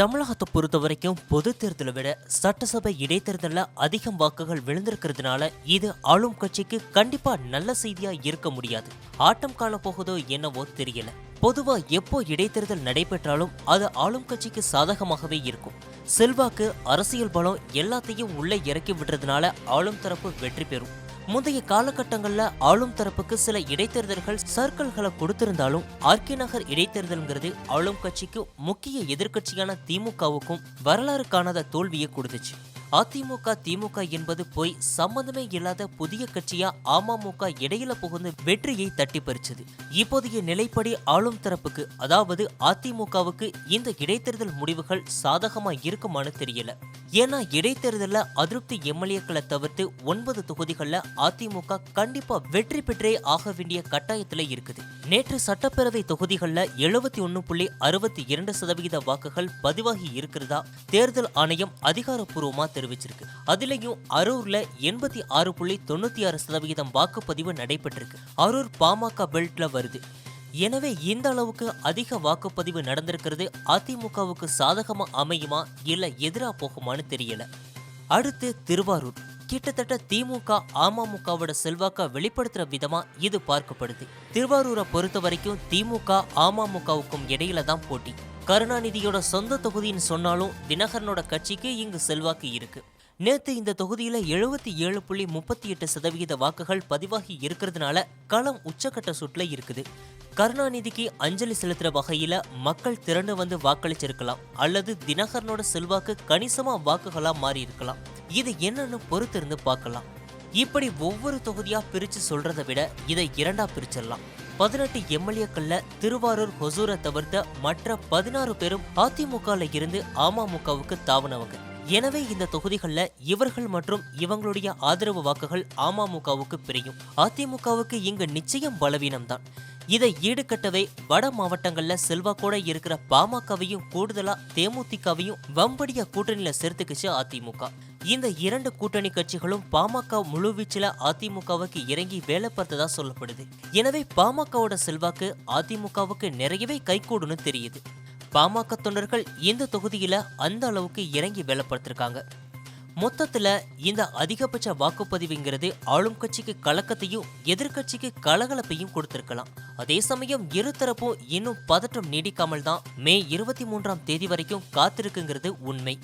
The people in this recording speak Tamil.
தமிழகத்தை பொறுத்த வரைக்கும் பொது தேர்தலை விட சட்டசபை இடைத்தேர்தலில் அதிகம் வாக்குகள் விழுந்திருக்கிறதுனால இது ஆளும் கட்சிக்கு கண்டிப்பா நல்ல செய்தியா இருக்க முடியாது. ஆட்டம் காண போகுதோ என்னவோ தெரியல. பொதுவா எப்போ இடைத்தேர்தல் நடைபெற்றாலும் அது ஆளும் கட்சிக்கு சாதகமாகவே இருக்கும். செல்வாக்கு அரசியல் பலம் எல்லாத்தையும் உள்ளே இறக்கி விடுறதுனால ஆளும் தரப்பு வெற்றி பெறும். முந்தைய காலகட்டங்கள்ல ஆளும் தரப்புக்கு சில இடைத்தேர்தல்கள் சர்க்கிள்களை கொடுத்திருந்தாலும் ஆர்கே நகர் இடைத்தேர்தல்ங்கிறது ஆளும் கட்சிக்கு முக்கிய எதிர்க்கட்சியான திமுகவுக்கும் வரலாறு காணாத தோல்வியை கொடுத்துச்சு. அதிமுக திமுக என்பது போய் சம்பந்தமே இல்லாத புதிய கட்சியா அமமுக இடையில புகுந்து வெற்றியை தட்டி பறிச்சது. இப்போதைய நிலைப்படி ஆளும் தரப்புக்கு அதாவது அதிமுகவுக்கு இந்த இடைத்தேர்தல் முடிவுகள் சாதகமா இருக்குமான்னு தெரியல. ஏன்னா இடைத்தேர்தலில் அதிருப்தி எம்எல்ஏக்களை தவிர்த்து ஒன்பது தொகுதிகள்ல அதிமுக கண்டிப்பா வெற்றி பெற்றே ஆக வேண்டிய கட்டாயத்தில் இருக்குது. நேற்று சட்டப்பேரவை தொகுதிகள்ல எழுபத்தி ஒன்று புள்ளி அறுபத்தி இரண்டு சதவிகித வாக்குகள் பதிவாகி இருக்கிறதா? தேர்தல் ஆணையம் அதிகாரப்பூர்வமா தெரிவிச்சிருக்கு. அதுலயும் அரூர்ல எண்பத்தி ஆறு புள்ளி தொண்ணூத்தி ஆறு சதவிகிதம் வாக்குப்பதிவு நடைபெற்றிருக்கு. அரூர் பாமக பெல்ட்ல வருது. எனவே இந்த அளவுக்கு அதிக வாக்குப்பதிவு நடந்திருக்கிறது. அதிமுகவுக்கு சாதகமா அமையுமா இல்ல எதிரா போகுமான்னு தெரியல. அடுத்து திருவாரூர். கிட்டத்தட்ட திமுக அமமுகவோட செல்வாக்க வெளிப்படுத்துற விதமா இது பார்க்கப்படுது. திருவாரூரை பொறுத்த வரைக்கும் திமுக அமமுகவுக்கும் இடையில தான் போட்டி. கருணாநிதியோட சொந்த தொகுதின்னு சொன்னாலும் தினகரனோட கட்சிக்கு இங்கு செல்வாக்கு இருக்கு. நேற்று இந்த தொகுதியில் எழுபத்தி ஏழு புள்ளி முப்பத்தி எட்டு சதவிகித வாக்குகள் பதிவாகி இருக்கிறதுனால களம் உச்சக்கட்ட சுற்றுல இருக்குது. கருணாநிதிக்கு அஞ்சலி செலுத்துற வகையில் மக்கள் திரண்டு வந்து வாக்களிச்சிருக்கலாம். அல்லது தினகரனோட செல்வாக்கு கணிசமாக வாக்குகளாக மாறி இருக்கலாம் இது என்னன்னு பொறுத்திருந்து பார்க்கலாம். இப்படி ஒவ்வொரு தொகுதியாக பிரித்து சொல்கிறத விட இதை இரண்டாக பிரிச்சிடலாம். பதினெட்டு எம்எல்ஏக்கள்ல திருவாரூர் ஹொசூரை தவிர்த்த மற்ற பதினாறு பேரும் அதிமுகல இருந்து அமமுகவுக்கு தாவனவங்க. எனவே இந்த தொகுதிகளில் இவர்கள் மற்றும் இவங்களுடைய ஆதரவு வாக்குகள் அமமுகவுக்கு பிரியும். அதிமுகவுக்கு இங்கு நிச்சயம் பலவீனம்தான் இதை ஈடுகட்டவே வட மாவட்டங்கள்ல செல்வாக்கோட இருக்கிற பாமகவையும் கூடுதலா தேமுதிகவையும் வம்படியா கூட்டணியில சேர்த்துக்குச்சு அதிமுக. இந்த இரண்டு கூட்டணி கட்சிகளும் பாமக முழுவீச்சில அதிமுகவுக்கு இறங்கி வேலை பார்த்ததா சொல்லப்படுது. எனவே பாமகவோட செல்வாக்கு அதிமுகவுக்கு நிறையவே கைகூடுன்னு தெரியுது. பாமக தொண்டர்கள் இந்த தொகுதியில அந்த அளவுக்கு இறங்கி வேலை பார்த்திருக்காங்க. மொத்தத்துல இந்த அதிகபட்ச வாக்குப்பதிவுங்கிறது ஆளும் கட்சிக்கு கலக்கத்தையும் எதிர்க்கட்சிக்கு கலகலப்பையும் கொடுத்திருக்கலாம். அதே சமயம் இருதரப்பும் இன்னும் பதற்றம் நீடிக்காமல் தான் மே இருபத்தி மூன்றாம் தேதி வரைக்கும் காத்திருக்குங்கிறது உண்மை.